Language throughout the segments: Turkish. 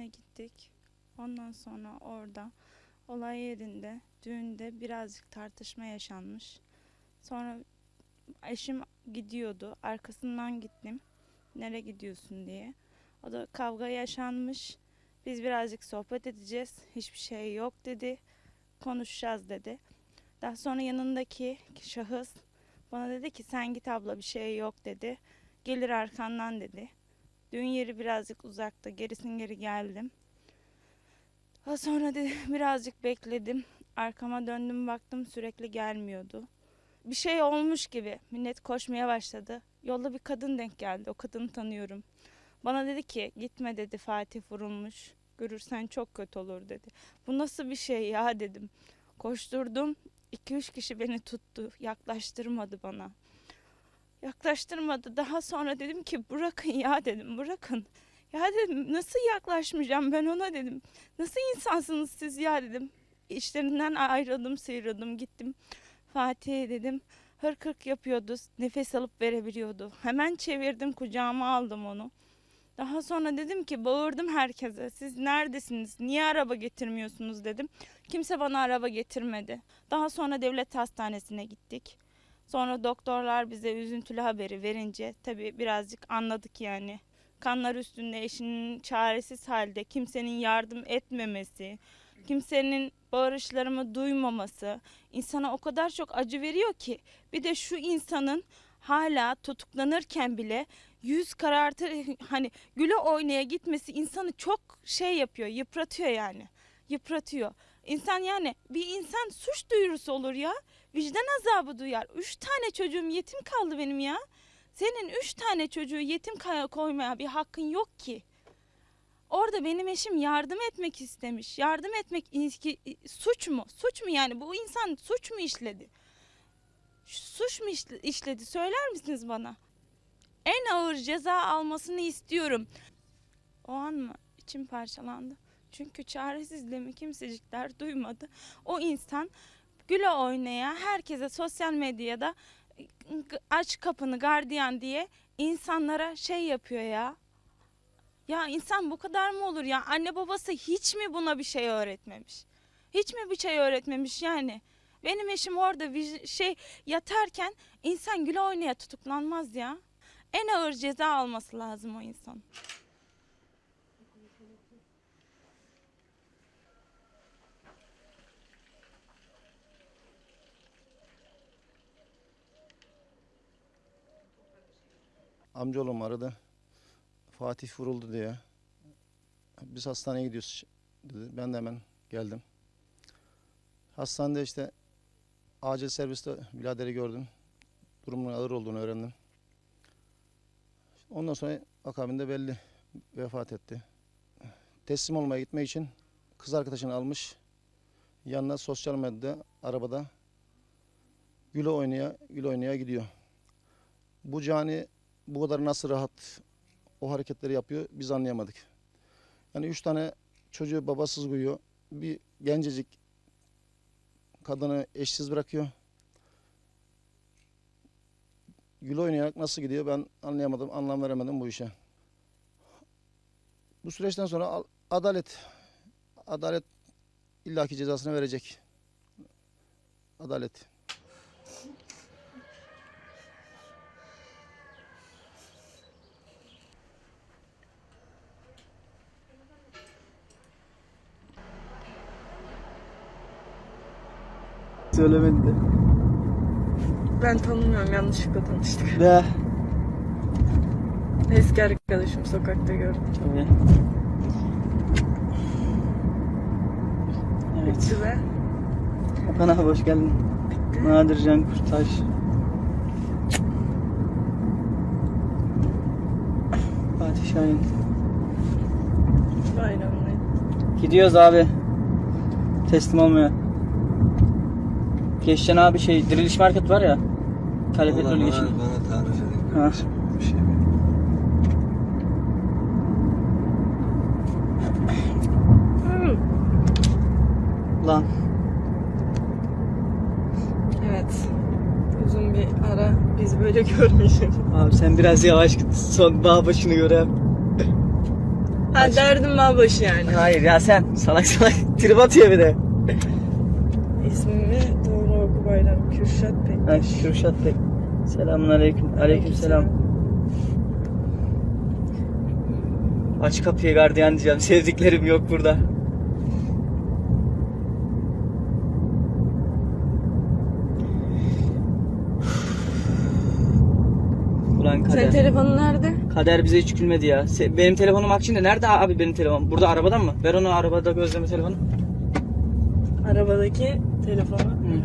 evine gittik. Ondan sonra orada olay yerinde düğünde birazcık tartışma yaşanmış. Sonra eşim gidiyordu. Arkasından gittim. Nereye gidiyorsun diye. O da kavga yaşanmış. Biz birazcık sohbet edeceğiz. Hiçbir şey yok dedi. Konuşacağız dedi. Daha sonra yanındaki şahıs bana dedi ki sen git abla bir şey yok dedi. Gelir arkandan dedi. Düğün yeri birazcık uzakta. Gerisin geri geldim. Daha sonra dedi, birazcık bekledim. Arkama döndüm baktım sürekli gelmiyordu. Bir şey olmuş gibi millet koşmaya başladı. Yolda bir kadın denk geldi. O kadını tanıyorum. Bana dedi ki gitme dedi Fatih vurulmuş. Görürsen çok kötü olur dedi. Bu nasıl bir şey ya dedim. Koşturdum. 2-3 kişi beni tuttu. Yaklaştırmadı bana. Yaklaştırmadı. Daha sonra dedim ki bırakın ya dedim bırakın. Ya dedim nasıl yaklaşmayacağım ben ona dedim. Nasıl insansınız siz ya dedim. İşlerinden ayrıldım sıyrıldım gittim. Fatih'e dedim. Hırk hırk yapıyordu. Nefes alıp verebiliyordu. Hemen çevirdim kucağıma aldım onu. Daha sonra dedim ki bağırdım herkese. Siz neredesiniz? Niye araba getirmiyorsunuz dedim. Kimse bana araba getirmedi. Daha sonra devlet hastanesine gittik. Sonra doktorlar bize üzüntülü haberi verince tabii birazcık anladık yani. Kanlar üstünde eşinin çaresiz halde kimsenin yardım etmemesi, kimsenin bağırışlarımı duymaması insana o kadar çok acı veriyor ki. Bir de şu insanın hala tutuklanırken bile yüz karartır hani güle oynaya gitmesi insanı çok şey yapıyor, yıpratıyor yani. Yıpratıyor. İnsan yani bir insan suç duyurusu olur ya. Vicdan azabı duyar. Üç tane çocuğum yetim kaldı benim ya. Senin üç tane çocuğu yetim koymaya bir hakkın yok ki. Orada benim eşim yardım etmek istemiş. Yardım etmek suç mu? Suç mu yani? Bu insan suç mu işledi? Suç mu işle- işledi? Söyler misiniz bana? En ağır ceza almasını istiyorum. O an mı? İçim parçalandı. Çünkü çaresizliğimi kimsecikler duymadı. O insan güle oynaya herkese sosyal medyada aç kapını gardiyan diye insanlara şey yapıyor ya. Ya insan bu kadar mı olur ya? Anne babası hiç mi buna bir şey öğretmemiş? Hiç mi bir şey öğretmemiş yani? Benim eşim orada viz- şey yatarken insan güle oynaya tutuklanmaz ya. En ağır ceza alması lazım o insan. Amcaoğlum aradı. Fatih vuruldu diye. Biz hastaneye gidiyoruz dedi. Ben de hemen geldim. Hastanede işte acil serviste biraderi gördüm. Durumunun ağır olduğunu öğrendim. Ondan sonra akabinde belli vefat etti. Teslim olmaya gitmek için kız arkadaşını almış. Yanına sosyal medyada arabada güle oynaya güle oynaya gidiyor. Bu cani bu kadar nasıl rahat o hareketleri yapıyor biz anlayamadık. Yani üç tane çocuğu babasız koyuyor. Bir gencecik kadını eşsiz bırakıyor. Gül oynayarak nasıl gidiyor ben anlayamadım, anlam veremedim bu işe. Bu süreçten sonra al- adalet, adalet illaki cezasını verecek. Adalet. Söylemedi de. Ben tanımıyorum yanlışlıkla tanıştık. De. Eski arkadaşım sokakta gördüm. Tabii. Evet. Bitti be. Abi hoş geldin. Nadir Can Kurtaş. Fatih Şahin. Bayramlayın. Gidiyoruz abi. Teslim olmaya. Geçen abi şey diriliş market var ya. Kale Valla petrol bana, geçin. bana tarif edin. Ha. Bir şey Lan. Evet. Uzun bir ara biz böyle görmeyeceğiz. Abi sen biraz yavaş git. Son dağ başını göreyim. Ha derdim mal başı yani. Hayır ya sen salak salak trip atıyor bir de. İsmimi bayram. Kürşat Pek. Ha, Kürşat Bey. Selamun aleyküm. Aleyküm selam. Aç kapıyı gardiyan diyeceğim. Sevdiklerim yok burada. Ulan kader. Senin telefonun nerede? Kader bize hiç gülmedi ya. Benim telefonum Akçin'de. Nerede abi benim telefonum? Burada arabadan mı? Ver onu arabada gözleme telefonu. Arabadaki telefonu.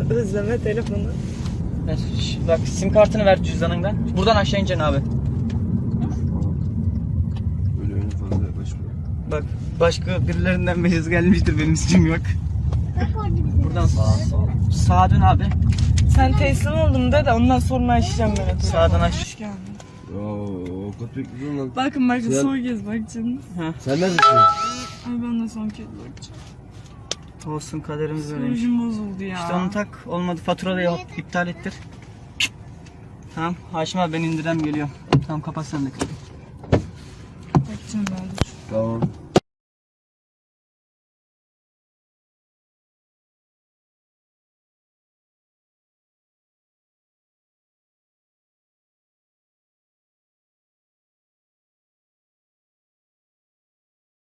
Özleme telefonu. Ver. Bak sim kartını ver cüzdanından. Buradan aşağı ineceksin abi. Öyle öyle fazla yaklaşma. Bak başka birilerinden mesaj gelmiştir benim suçum yok. Buradan sağa, sağa dön abi. Sen teslim oldum de de ondan sonra açacağım ben. Sağdan aç. Hoş geldin. Oo, avukat bekliyor lan. Bakın bakın Sen- son kez bakacağım. Sen neredesin? Ay ben de son kez bakacağım. Olsun kaderimiz böyleymiş. Psikolojim bozuldu ya. İşte onu tak olmadı fatura da yok iptal ettir. Tamam Haşim abi ben indirem geliyor. Tamam kapat sen de. Bakacağım ben dur. Tamam.